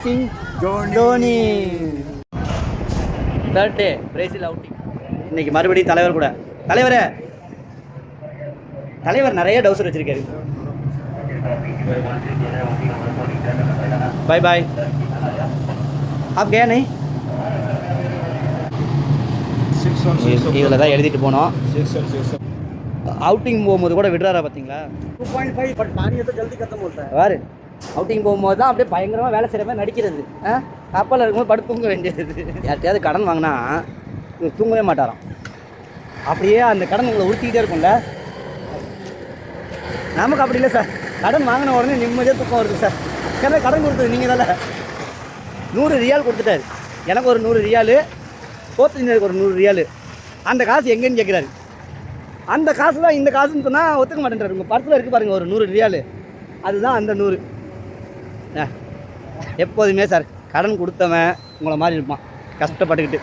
Singh Dhoni third day Brazil outing இன்னைக்கு மறுபடியும் தலைவர் கூட தலைவரே தலைவர் நிறைய டவுசர் வச்சிருக்காரு बाय बाय आप गया नहीं இதில் தான் எழுதிட்டு போனோம் அவுட்டிங் போகும்போது கூட விடுறாரா பார்த்தீங்களா टू पॉइंट फाइव बट पानी है तो जल्दी खत्म होता है வேறு அவுட்டிங் போகும்போது தான் அப்படியே பயங்கரமாக வேலை செய்கிற மாதிரி நடிக்கிறது. ஆ? கப்பலில் இருக்கும்போது படுத்து தூங்க வேண்டியது. யார்கிட்டயாவது கடன் வாங்கினா இவர் தூங்கவே மாட்டாராம். அப்படியே அந்த கடன் உங்களை உறுத்திக்கிட்டே இருக்கும்ல. நமக்கு அப்படி இல்லை சார். கடன் வாங்கின உடனே நிம்மதியாக தூக்கம் வருது சார். ஏன்னா கடன் கொடுத்தது நீங்கள் தானே. நூறு ரியால் கொடுத்துட்டாரு. எனக்கு ஒரு நூறு ரியாலு கோத்தினருக்கு ஒரு நூறு ரியாலு. அந்த காசு எங்கேன்னு கேட்குறாரு அந்த காசு தான் இந்த காசுன்னு சொன்னால் ஒத்துக்க மாட்டேன்றாரு. உங்கள் பர்ஸில் இருக்குது பாருங்கள் ஒரு நூறு ரியாலு. அதுதான் அந்த நூறு. எப்போதுமே சார் கடன் கொடுத்தவன் உங்களை மாதிரி இருப்பான். கஷ்டப்பட்டுக்கிட்டு.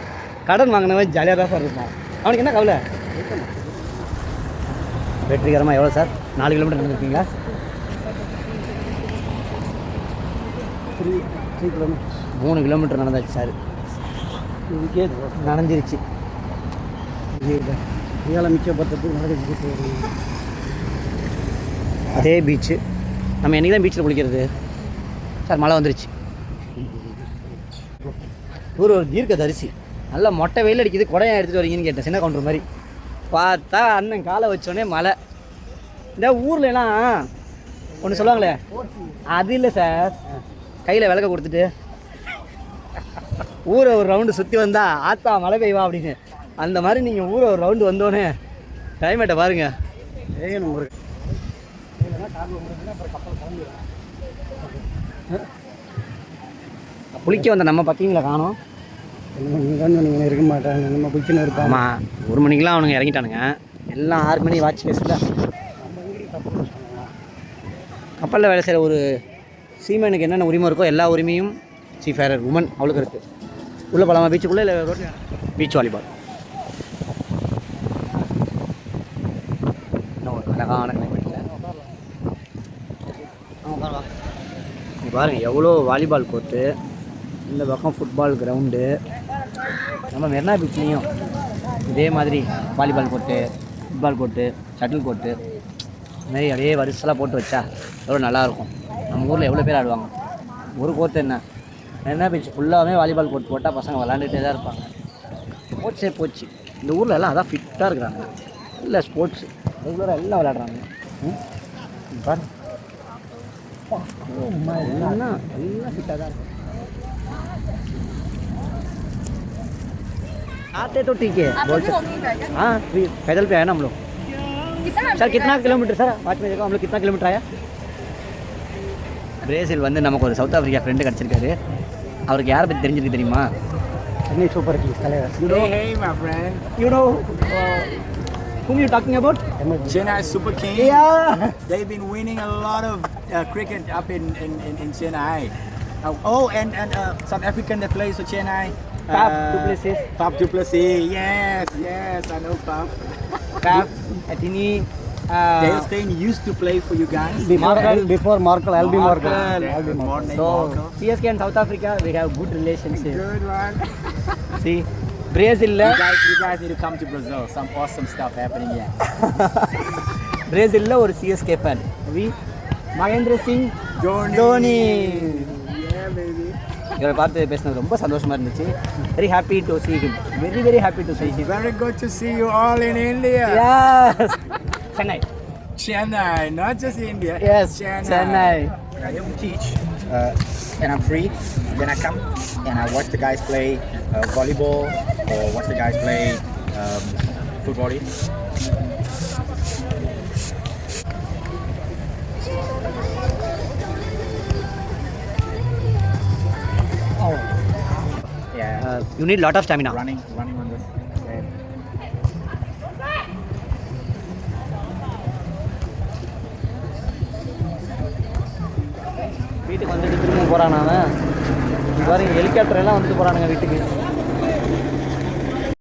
கடன் வாங்கினவன் ஜாலியாக தான் சார் இருப்பான். அவனுக்கு என்ன கவலை? வெற்றிகரமாக எவ்வளோ சார்? நாலு கிலோமீட்டர் நடந்துருக்கீங்களா? த்ரீ த்ரீ கிலோமீட்டர் மூணு கிலோமீட்டர் நடந்தாச்சு சார். இதுக்கே நனைஞ்சிருச்சு ஏழை மிச்சப்பட்டது நடந்துச்சு அதே பீச்சு நம்ம என்றைக்கு தான் பீச்சில் குளிக்கிறது? சார் மழை வந்துருச்சு. ஒரு ஒரு தீர்க்க தரிசி நல்லா மொட்டை வெயில் அடிக்குது குடையா எடுத்துகிட்டு வரீங்கன்னு கேட்டேன் சின்ன கவுண்டர் மாதிரி. பார்த்தா அண்ணன் காலை வச்சோடனே மழை. இந்த ஊர்ல எல்லாம் ஒன்று சொல்லுவாங்களே? அது இல்லை சார். கையில் விளக்க கொடுத்துட்டு ஊரை ஒரு ரவுண்டு சுற்றி வந்தா ஆத்தா மழை பெய்வா அப்படின்னு. அந்த மாதிரி நீங்கள் ஊரை ஒரு ரவுண்டு வந்தோடனே கிளைமேட்டை பாருங்கள் ஏகணும் ஒரு குளிக்க வந்த நம்ம பார்த்தீங்களா காணும். நீங்கள் இருக்க மாட்டாங்க நம்ம பிடிச்சின்னு இருப்பாங்க ஆமாம் ஒரு மணிக்கெலாம் அவனுங்க இறங்கிட்டானுங்க. எல்லாம் ஆறு மணி வாட்ச் பேஸில் கப்பலில் வேலை செய்கிற ஒரு சீமனுக்கு என்னென்ன உரிமை இருக்கோ எல்லா உரிமையும் சீஃபேரர் உமன் அவளுக்கு இருக்குது உள்ளே போகலாமா பீச்சுக்குள்ளே இல்லை ரோட்ல பீச் வாலிபால் இன்னும் ஒரு அழகான பாருங்கள் எவ்வளோ வாலிபால் கோர்ட்டு இந்த பக்கம் ஃபுட்பால் கிரவுண்டு நம்ம மெரினா பீச்லேயும் இதே மாதிரி volleyball court football court shuttle court இந்த அப்படியே வரிசலாக போட்டு வச்சா எவ்வளோ நல்லாயிருக்கும். நம்ம ஊரில் எவ்வளோ பேர் ஆடுவாங்க? ஒரு கோர்ட்டு என்ன? மெரினா பீச் ஃபுல்லாகவே வாலிபால் கோர்ட் போட்டால் பசங்க விளாண்டுட்டே தான் இருப்பாங்க. ஸ்போர்ட்ஸே போச்சு. இந்த ஊரில் எல்லாம் அதான் ஃபிட்டாக இருக்கிறாங்க. இல்லை ஸ்போர்ட்ஸ் ரெகுலராக எல்லாம் விளையாடுறாங்க. ம்? आते तो ठीक है बोल सकते हाँ फ्री पैदल पे आए ना हम लोग சார் கிட்னா கிலோமீட்டர் சார் வாட்ச் பண்ணி நம்மளுக்கு கிட்னா கிலோமீட்டர் ஆயா பிரேசில் வந்து நமக்கு ஒரு சவுத் ஆஃப்ரிக்கா ஃப்ரெண்டு கிடச்சிருக்காரு அவருக்கு யாரை பற்றி தெரிஞ்சிருக்கு தெரியுமா சென்னை சூப்பர் கிங்ஸ் தலைவர் Hey, hey, my friend. You know whom you talking about Chennai Super King. yeah They've been winning a lot of uh, cricket up in, in, in, in Chennai. Oh, oh and, and uh, South African that plays for Chennai. Pap uh, Duplessis. Pap Duplessis, yes, yes, I know Pap. Pap, Atini. Uh, Dale Steyn used to play for you guys. Before, Markel, before Markel, LB Markel. Markel. Markel. So, Markel. CSK and South Africa, we have good relationship. Good one. See, Brazil. You uh, guys, you guys need to come to Brazil. Some awesome stuff happening here. Brazil, or CSK fan. We Mahendra Singh Dhoni. Dhoni Yeah, baby. இவரை பார்த்து பேசினது ரொம்ப சந்தோஷமா இருந்துச்சு very happy to see him very very happy to see him Very good to see you all in India. yes Chennai Chennai, not just India. yes Chennai. Chennai I don't teach, uh, and I'm free. Then I come and I watch the guys play uh, volleyball or watch the guys play um, football. uh, you need lot of stamina running, running on this. வீட்டுக்கு வந்துட்டு திரும்ப போகிறான் அவன். இங்க பாருங்க helicopter எல்லாம் வந்துட்டு போறானுங்க வீட்டுக்கு.